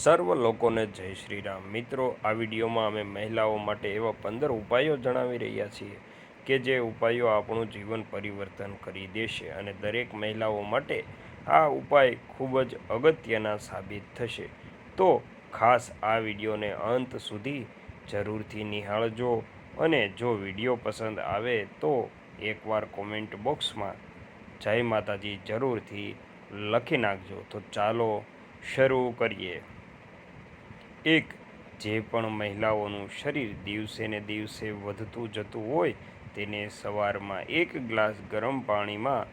સર્વ લોકોને જય શ્રી રામ મિત્રો, આ વિડીયોમાં અમે મહિલાઓ માટે એવા પંદર ઉપાયો જણાવી રહ્યા છીએ કે જે ઉપાયો આપણું જીવન પરિવર્તન કરી દેશે અને દરેક મહિલાઓ માટે આ ઉપાય ખૂબ જ અગત્યના સાબિત થશે. તો ખાસ આ વિડીયોને અંત સુધી જરૂરથી નિહાળજો અને જો વીડિયો પસંદ આવે તો એકવાર કોમેન્ટ બોક્સમાં જય માતાજી જરૂરથી લખી નાખજો. તો ચાલો શરૂ કરીએ. એક, જે પણ મહિલાઓનું શરીર દિવસે ને દિવસે વધતું જતું હોય તેને સવારમાં એક ગ્લાસ ગરમ પાણીમાં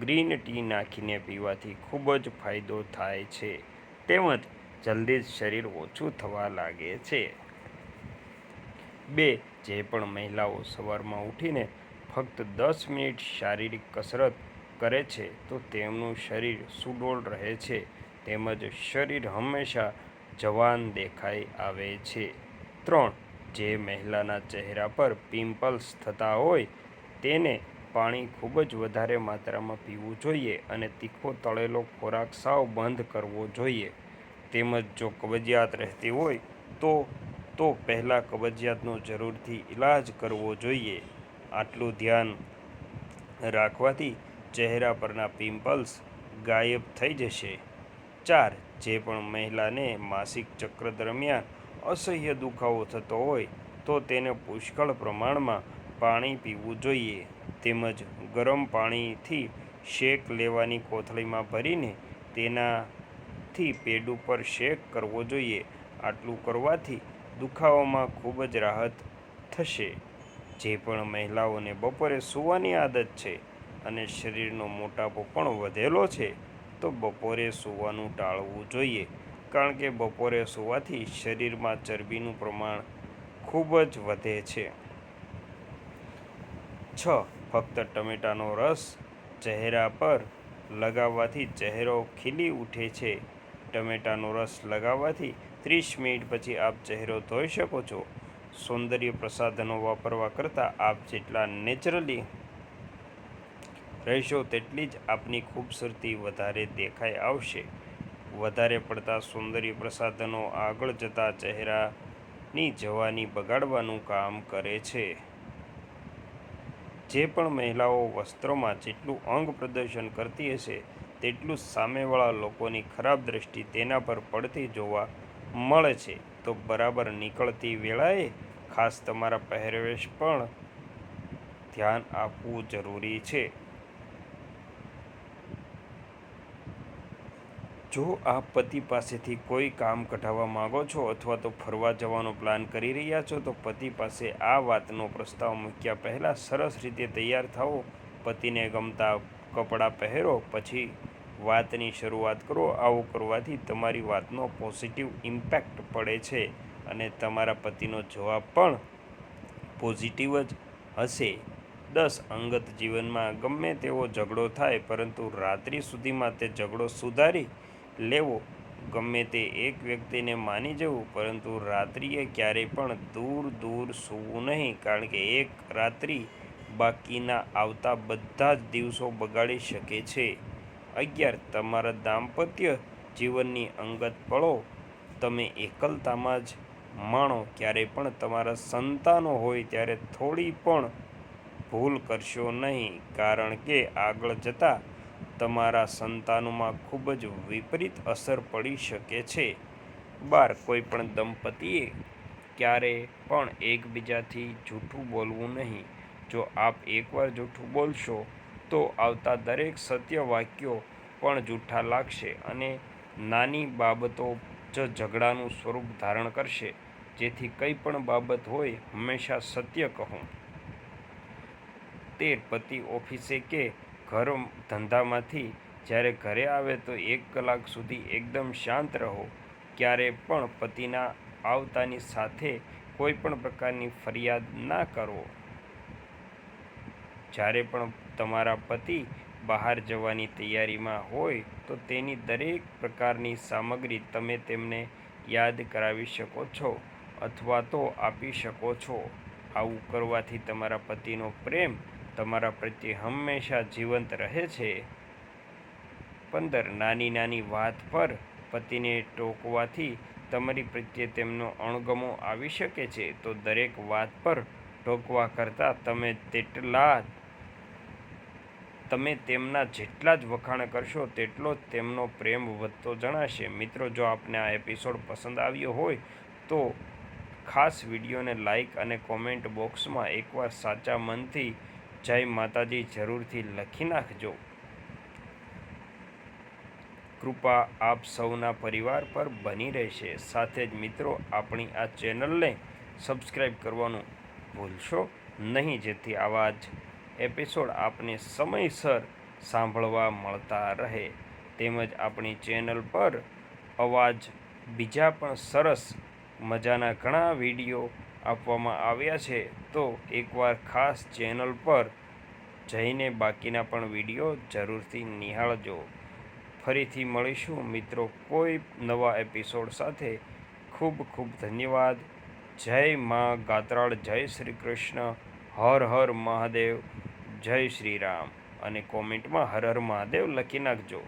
ગ્રીન ટી નાખીને પીવાથી ખૂબ જ ફાયદો થાય છે. તેમજ જલ્દી જ શરીર ઓછું થવા લાગે છે. બે, જે પણ મહિલાઓ સવારમાં ઉઠીને ફક્ત દસ મિનિટ શારીરિક કસરત કરે છે તો તેમનું શરીર સુડોળ રહે છે. તેમજ શરીર હંમેશા જવાન દેખાઈ આવે છે. ત્રણ, જે મહિલાના ચહેરા પર પિમ્પલ્સ થતા હોય, તેને પાણી ખૂબ જ વધારે માત્રામાં પીવું જોઈએ અને તીખો તળેલો ખોરાક સાવ બંધ કરવો જોઈએ. તેમજ જો કબજિયાત રહેતી હોય, તો તો પહેલાં કબજિયાતનો જરૂરથી ઈલાજ કરવો જોઈએ. આટલું ધ્યાન રાખવાથી ચહેરા પરના પિમ્પલ્સ ગાયબ થઈ જશે. ચાર જે પણ મહિલાને માસિક ચક્ર દરમિયાન અસહ્ય દુખાવો થતો હોય, તો તેને પુષ્કળ પ્રમાણમાં પાણી પીવું જોઈએ. તેમજ ગરમ પાણીથી શેક લેવાની કોથળીમાં ભરીને તેનાથી પેડ ઉપર શેક કરવો જોઈએ. આટલું કરવાથી દુખાવામાં ખૂબ જ રાહત થશે. જે પણ મહિલાઓને બપોરે સૂવાની આદત છે અને શરીરનો મોટાપો પણ વધેલો છે. તો બપોરે સૂવાનું ટાળવું જોઈએ, કારણ કે બપોરે સૂવાથી શરીરમાં ચરબીનું પ્રમાણ ખૂબ જ વધે છે. છ. ફક્ત ટમેટાનો રસ ચહેરા પર લગાવવાથી ચહેરો ખીલી ઉઠે છે. ટમેટાનો રસ લગાવવાથી ત્રીસ મિનિટ પછી આપ ચહેરો ધોઈ શકો છો. સૌંદર્ય પ્રસાધનો વાપરવા કરતાં આપ જેટલા નેચરલી રહેશો તેટલી જ આપની ખૂબસૂરતી વધારે દેખાઈ આવશે. વધારે પડતા સૌંદર્ય પ્રસાધનો આગળ જતા ચહેરાની જવાની બગાડવાનું કામ કરે છે. જે પણ મહિલાઓ વસ્ત્રોમાં જેટલું અંગ પ્રદર્શન કરતી હશે, તેટલું સામેવાળા લોકોની ખરાબ દ્રષ્ટિ તેના પર પડતી જોવા મળે છે. તો બરાબર નીકળતી વેળાએ ખાસ તમારા પહેરવેશ પણ ધ્યાન આપવું જરૂરી છે. જો આપ પતિ પાસેથી કોઈ કામ કઢાવવા માગો છો અથવા તો ફરવા જવાનો પ્લાન કરી રહ્યા છો, તો પતિ પાસે આ વાતનો પ્રસ્તાવ મૂક્યા પહેલાં સરસ રીતે તૈયાર થાઓ. પતિને ગમતા કપડાં પહેરો, પછી વાતની શરૂઆત કરો. આવું કરવાથી તમારી વાતનો પોઝિટિવ ઇમ્પેક્ટ પડે છે અને તમારા પતિનો જવાબ પણ પોઝિટિવ જ હશે. દસ, અંગત જીવનમાં ગમે તેવો ઝઘડો થાય, પરંતુ રાત્રિ સુધીમાં તે ઝઘડો સુધારી લેવો. ગમે તે એક વ્યક્તિને માની જવું, પરંતુ રાત્રિએ ક્યારેય પણ દૂર દૂર સૂવું નહીં, કારણ કે એક રાત્રિ બાકીના આવતા બધા જ દિવસો બગાડી શકે છે. અગિયાર, તમારા દાંપત્ય જીવનની અંગત પળો તમે એકલતામાં જ માણો. ક્યારેય પણ તમારા સંતાનો હોય ત્યારે થોડી પણ ભૂલ કરશો નહીં, કારણ કે આગળ જતાં તમારા સંતાનોમાં ખૂબ જ વિપરીત અસર પડી શકે છે. બાર કોઈ પણ દંપતીએ ક્યારે પણ એકબીજાથી જૂઠું બોલવું નહીં. જો આપ એકવાર જૂઠું બોલશો, તો આવતા દરેક સત્ય વાક્યો પણ જૂઠા લાગશે અને નાની બાબતો જ ઝઘડાનું સ્વરૂપ ધારણ કરશે. જેથી કંઈ પણ બાબત હોય, હંમેશા સત્ય કહો. તે પતિ ઓફિસે કે ઘર ધંધામાંથી જ્યારે ઘરે આવે તો એક કલાક સુધી એકદમ શાંત રહો. ક્યારે પણ પતિના આવતાની સાથે કોઈ પણ પ્રકારની ફરિયાદ ના કરો. જ્યારે પણ તમારા પતિ બહાર જવાની તૈયારીમાં હોય તો તેની દરેક પ્રકારની સામગ્રી તમે તેમને યાદ કરાવી શકો છો અથવા તો આપી શકો છો. આવું કરવાથી તમારા પતિનો પ્રેમ તમારા પ્રત્યે હંમેશા જીવંત રહે છે. પંદર, નાની નાની વાત પર પતિને ટોકવાથી તમારી પ્રત્યે તેમનો અણગમો આવી શકે છે. તો દરેક વાત પર ટોકવા કરતાં તમે તેટલા તમે તેમના જેટલા જ વખાણ કરશો તેટલો જ તેમનો પ્રેમ વધતો જણાશે. મિત્રો, જો આપને આ એપિસોડ પસંદ આવ્યો હોય, તો ખાસ વિડીયોને લાઈક અને કોમેન્ટ બોક્સમાં એકવાર સાચા મનથી જય માતાજી જરૂરથી લખી નાખજો. કૃપા આપ સૌના પરિવાર પર બની રહેશે. સાથે જ મિત્રો, આપણી આ ચેનલને સબસ્ક્રાઈબ કરવાનું ભૂલશો નહીં. જેથી આવા જ એપિસોડ આપને સમયસર સાંભળવા મળતા રહે. તેમજ આપણી ચેનલ પર અવાજ બીજા પણ સરસ મજાના ઘણા વીડિયો આપવામાં આવ્યા છે, તો એકવાર ખાસ ચેનલ પર જઈને બાકીના પણ વીડિયો જરૂરથી નિહાળજો. ફરીથી મળીશું. મિત્રો, કોઈ નવા એપિસોડ સાથે ખૂબ ખૂબ ધન્યવાદ. જય મા ગાત્રાળ, જય શ્રી કૃષ્ણ, હર હર મહાદેવ, જય શ્રી રામ. અને કોમેન્ટમાં હર હર મહાદેવ લખી નાખજો.